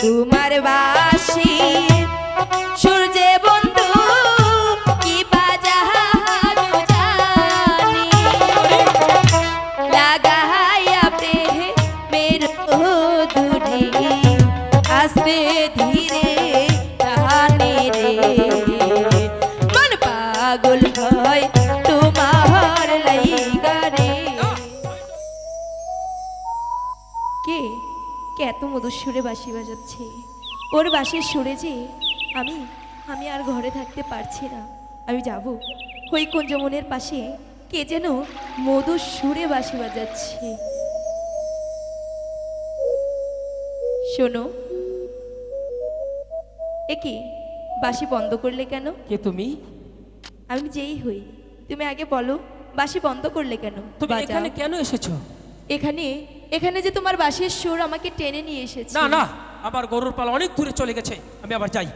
তোমার বাসি। সূর্যে বন্ধু কি বাজানো জানি। লাগাইয়া প্রেমের দূরে আস্তে মধুর সুরে বাঁশি বাজাচ্ছে। ওর বাঁশির সুরে যে আমি আমি আর ঘরে থাকতে পারছি না। আমি যাব ওই কুঞ্জমনের পাশে কে যেন মধুর সুরে বাঁশি বাজাচ্ছে। শোনো। এ কি বাঁশি বন্ধ করলে কেন? কে তুমি? আমি যেই হই তুমি আগে বলো বাঁশি বন্ধ করলে কেন? তুমি এখানে কেন এসেছ? এখানে এখানে যে তোমার বাঁশির সুর আমাকে টেনে নিয়ে এসেছে না না আমার গরুর পাল অনেক দূরে চলে গেছে আমি আবার যাই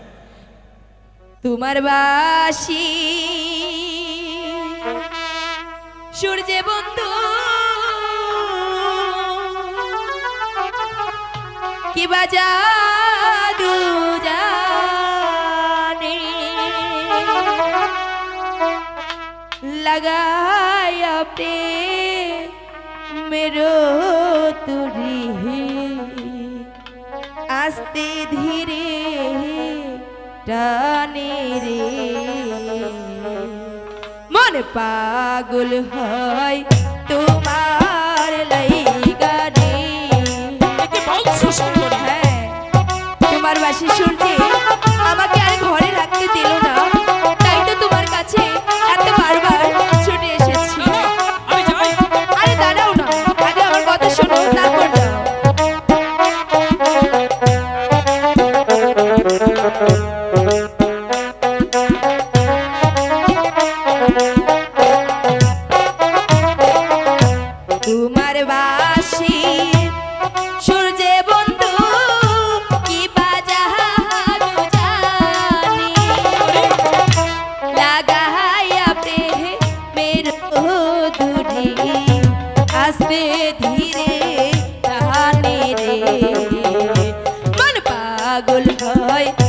তোমার বাসি সূর্যে বন্ধু কি বাজাদু জানে लगाया पे मेरो तुरी আস্তে ধীরে টানে রে মন পাগল হয় তোমার লাইগা রে একে বংশ সুন্দরী হ্যাঁ তোমার বাসি শুনছে আমাকে আর ঘরে রাখতে দিল না পাগল হয়।